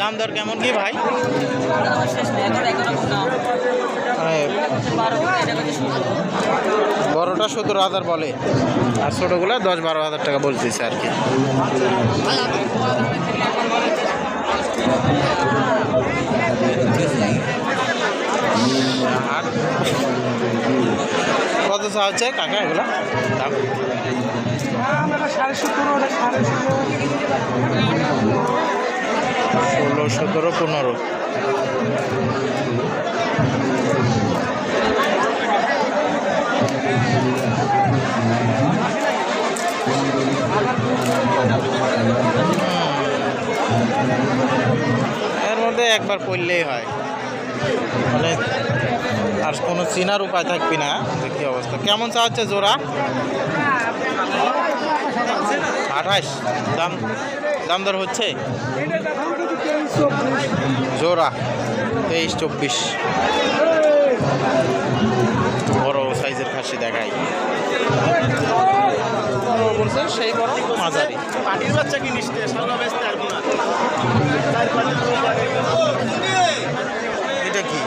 দাম দর কেমন কি ভাই? বড়টা সতেরো হাজার বলে। আর ছোটোগুলো দশ বারো হাজার টাকা বলতেছে আর কি। আর কত চা হচ্ছে? কাকা এগুলো? দাম? ষোলো সতেরো পনেরো। এর মধ্যে একবার পড়লেই হয়। মানে আর কোনো চিনার উপায় থাকবি না দেখি অবস্থা। কেমন চা হচ্ছে জোড়া? আঠাশ। দাম দাম দর হচ্ছে? জোড়া, তেইশ, চব্বিশ। বড় সাইজের খাসি দেখাই। সেই বড় মাঝারি পাটির বাচ্চা কিনিস। এটা কি?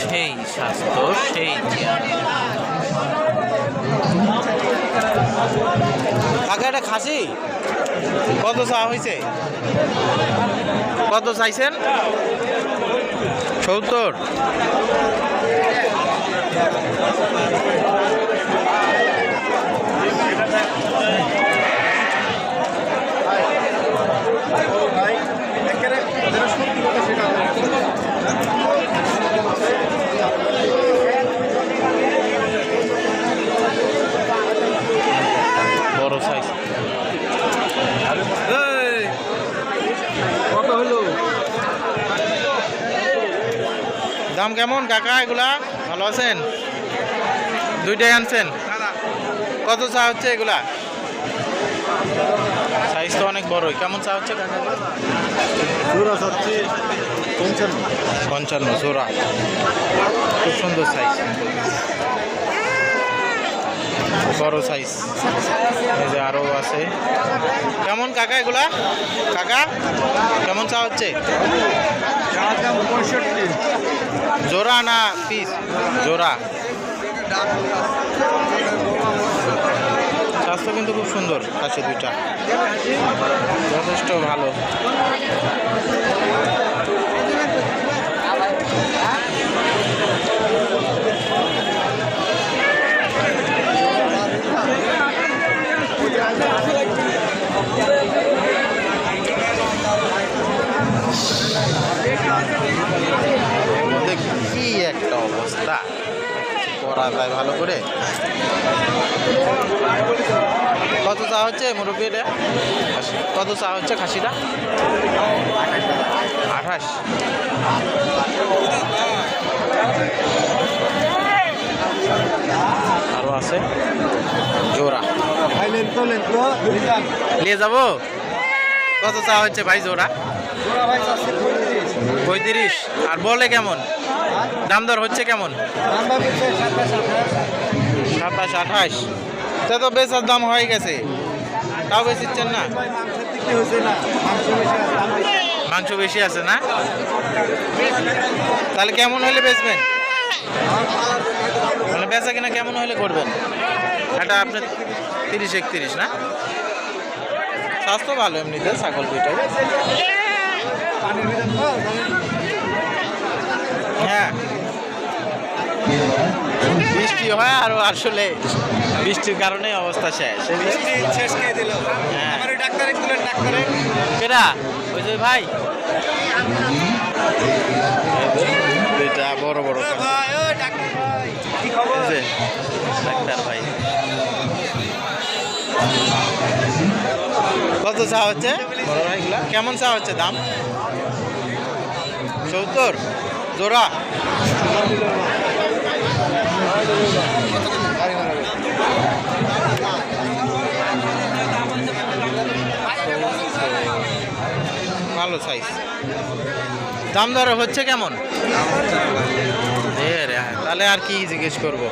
সেই স্বাস্থ্য সেই কাকা এটা খাসি? কত চা হয়েছে কত চাইছেন? সত্তর বড় সাইজ কত হলো দাম কেমন কাকা এগুলা? ভালো আছেন? দুইটাই আনছেন? কত চা হচ্ছে এগুলা? সাইজ তো অনেক বড়ই। কেমন চা হচ্ছে কাকা? পঞ্চান্ন। পঞ্চান্ন জোড়া। খুব সুন্দর সাইজ। বড় সাইজ। এই যে আরও আছে। কেমন কাকা এগুলা? কাকা কেমন চা হচ্ছে? চার জোড়া না পিস জোড়া স্বাস্থ্য কিন্তু খুব সুন্দর আছে দুইটা। যথেষ্ট ভালো মধ্যে কি একটা অবস্থা কিছু করা যায় ভালো করে। কত চা হচ্ছে মুরব্বী এটা। কত চা হচ্ছে খাসিটা? আঠাশ। আরও আছে। জোড়া। নিয়ে যাব? কত চা হচ্ছে ভাই জোড়া? পঁয়ত্রিশ। আর বলে কেমন? দাম দর হচ্ছে কেমন? সাতাশ আঠাশ। তা তো বেচার দাম হয়ে গেছে। তাও বেচিচ্ছেন না? মাংস বেশি আছে না? তাহলে কেমন হলে বেচবেন? মানে বেচা কিনা কেমন হলে করবেন? এটা আপনার তিরিশ একত্রিশ না? স্বাস্থ্য ভালো এমনিতে ছাগল দুইটাই। হ্যাঁ। বৃষ্টি হয় আর আসলে বৃষ্টির কারণে অবস্থা শেষ। বৃষ্টি শেষ খেয়ে দিল? হ্যাঁ। আমার ডাক্তারে ওই যে ভাই। বড় বড় ভাই ও ডাক্তার ভাই। কি খবর? ডাক্তার ভাই। কত চা হচ্ছে? কেমন চা হচ্ছে দাম? সত্তর। জোড়া। ভালো সাইজ দাম দর হচ্ছে কেমন? তাহলে আর কি জিজ্ঞেস করব?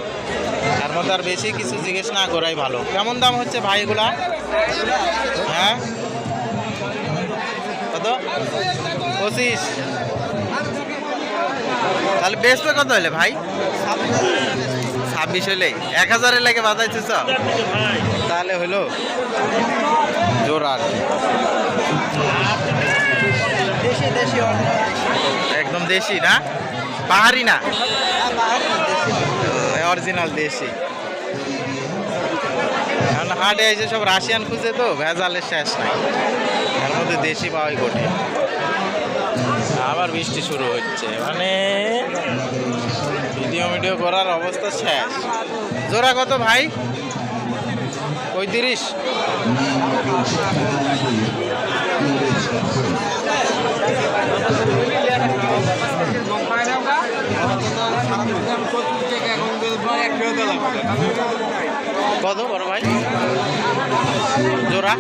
তার মধ্যে আর বেশি কিছু জিজ্ঞেস না করাই ভালো। কেমন দাম হচ্ছে ভাই এগুলা? হ্যাঁ? কত? পঁচিশ। তাহলে বেচবে কত হলে ভাই? ছাব্বিশ হলে এক হাজারের লেগে বাজাইছিস তাহলে হলো জোরার একদম দেশি না? পাহাড়ি না? অরিজিনাল দেশি। এখন হাটে এসে সব রাশিয়ান খুঁজে তো ভেজালের শেষ নাই। এর মধ্যে দেশি পাওয়াই কঠিন। আবার বৃষ্টি শুরু হচ্ছে। মানে ভিডিও মিডিও করার অবস্থা শেষ। জোড়া কত ভাই? পঁয়ত্রিশ। কত বড় ভাই? জোড়া?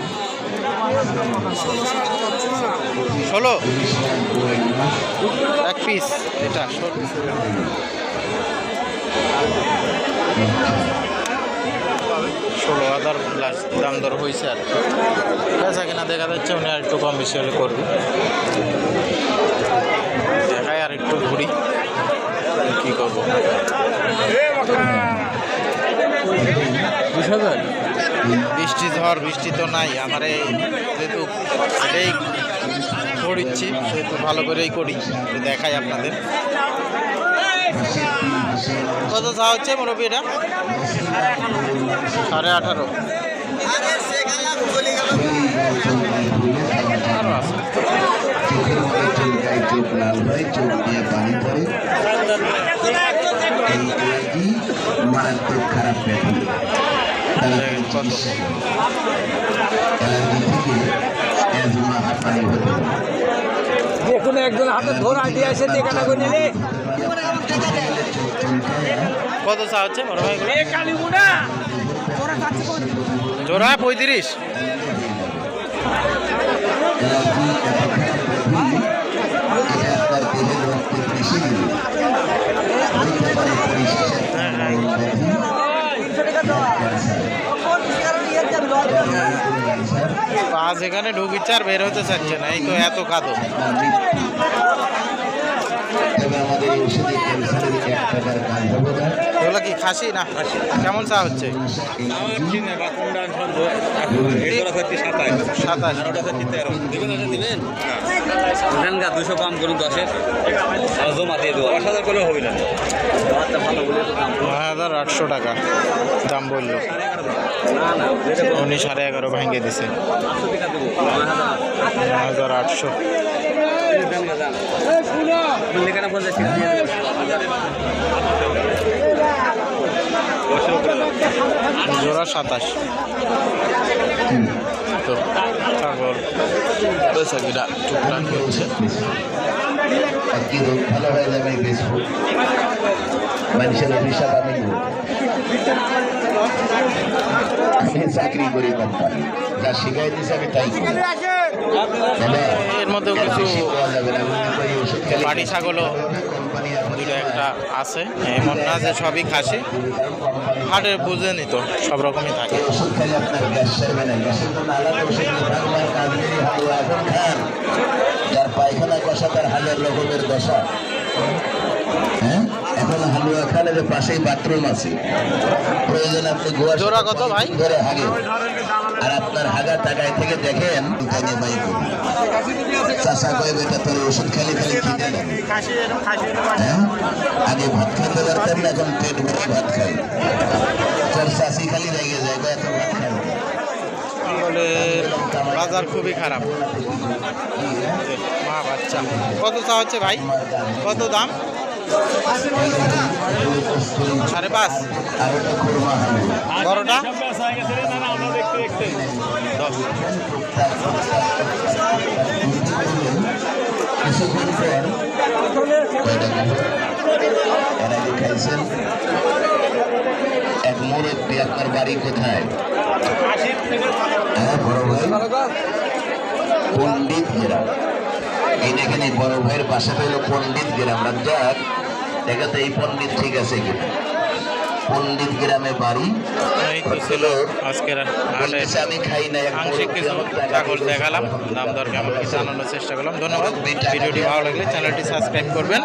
ষোলো। এক পিস এটা ষোলো। হাজার প্লাস দাম দর হয়েছে আর বেচা কিনা দেখা যাচ্ছে উনি আর একটু কম বেশি হলে করবে। দেখাই আর একটু ঘুরি, কী করব। বৃষ্টি ঝড় বৃষ্টি তো নাই আমার এই যেহেতু এটাই করিচ্ছি সেহেতু ভালো করেই করি দেখাই আপনাদের। কত চা হচ্ছে মুরব্বী এটা? সাড়ে আঠারো। চোখ দিয়ে পানি পড়ে মারাত্মক খারাপ দেখুন একজন হাতে ধরা দিয়ে এসে দেখাটা করে নিলে। কত চা হচ্ছে বড় ভাই? জোড়া পঁয়ত্রিশ। পা যেখানে ঢুকিচ্ছে আর বের হতে চাচ্ছে না এই তো এত কাদো এগুলো কি খাসি না কেমন চা হচ্ছে? সাতাশ। দুশো কম করুন দশের। আর জমা দিয়ে দেবো। দশ হাজার করে হবে না। হাজার আটশো টাকা। দাম বলল। উনি সাড়ে এগারো ভেঙে দিছে। হাজার আটশো। জোড়া সাতাশ। তো তারপর বেচা টুকটাক ভালো হয়ে যাবে মানুষের অভিশাপ আমি নেব। আমি চাকরি করি কোম্পানি যা শিখাই দিছে আমি তাই এর মধ্যেও কিছু পাটি ছাগলও দুটো একটা আছে। এমন না যে সবই খাসি। হাটের বুঝে নিত সব রকমই থাকে। যার পায়খানা কষা তার হাজার রকমের দশা। হালুয়া পাশেই বাথরুম আছে। প্রয়োজন আপনি গোয়া জোড়া কত ভাই? ধরে হাগে আর আপনার হাগা টাকায় থেকে দেখেন কাজে বাই করি চাষা কয়ে বেটা তোর ওষুধ খেলে হ্যাঁ? আগে ভাত খেতে পারতেন না এখন পেট ভরে ভাত খাই তোর চাষি খালি রেগে যায় এত ভাত খাই বলে বাজার খুবই খারাপ। মা বাচ্চা। কত চা হচ্ছে ভাই? কত দাম? সাড়ে পাঁচ। বড়টা? এক মুরব্বী আপনার বাড়ি কোথায় হ্যাঁ বড় ভাই পণ্ডিত এই দেখেন বড় ভাইয়ের বাসা হলো পণ্ডিত গ্রাম রাজ্জাক দেখাতে এই পণ্ডিত ঠিক আছে কিনা পণ্ডিত গ্রামে বাড়ি। তো ছিল আজকের আমি খাই না আংশিক কিছু। দেখালাম। দাম দর কেমন কি জানানোর চেষ্টা করলাম। ধন্যবাদ। ভিডিওটি ভালো লাগলে চ্যানেলটি সাবস্ক্রাইব করবেন।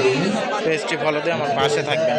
এই পেজটি ফলো দিয়ে আমার পাশে থাকবেন।